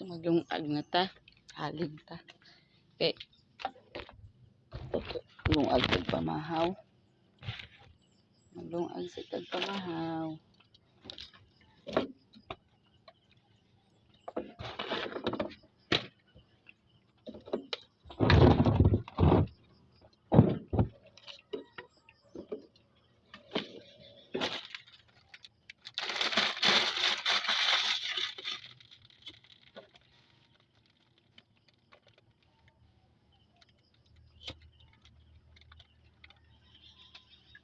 So maglungag na ta. Halig ta. Okay. Lungag sa pamahaw. Maglungag sa tagpamahaw.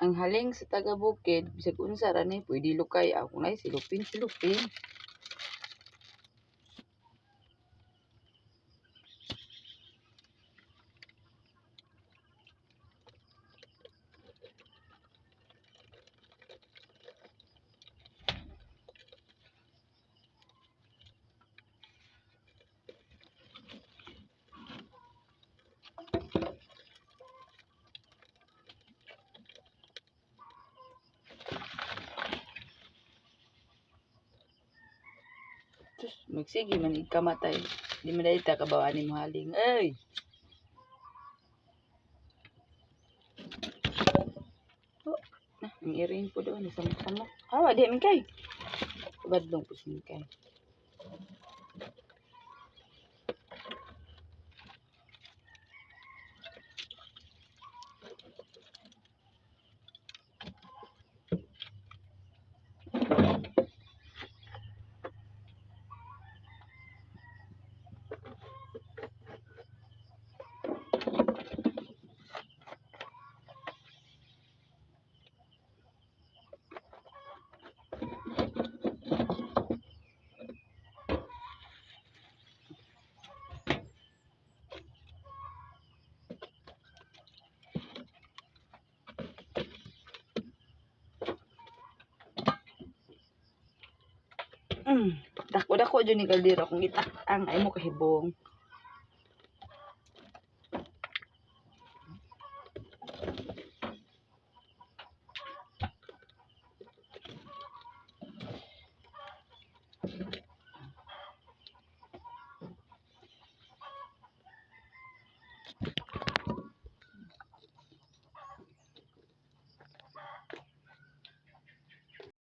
Ang haling sa taga-bukid, bisag unsa ra ni pwede lukay ako na silupin silupin. Sus, magsige man kamatay. Di man dahil ta kabawaan ni haling. Ay! Oh, nah, ang irin po doon. Samok-samok. Hawa, di min kay. Badlong po sin kay. Mm, dako dako jud ni kaldero kung itak ang ay mo kahibong.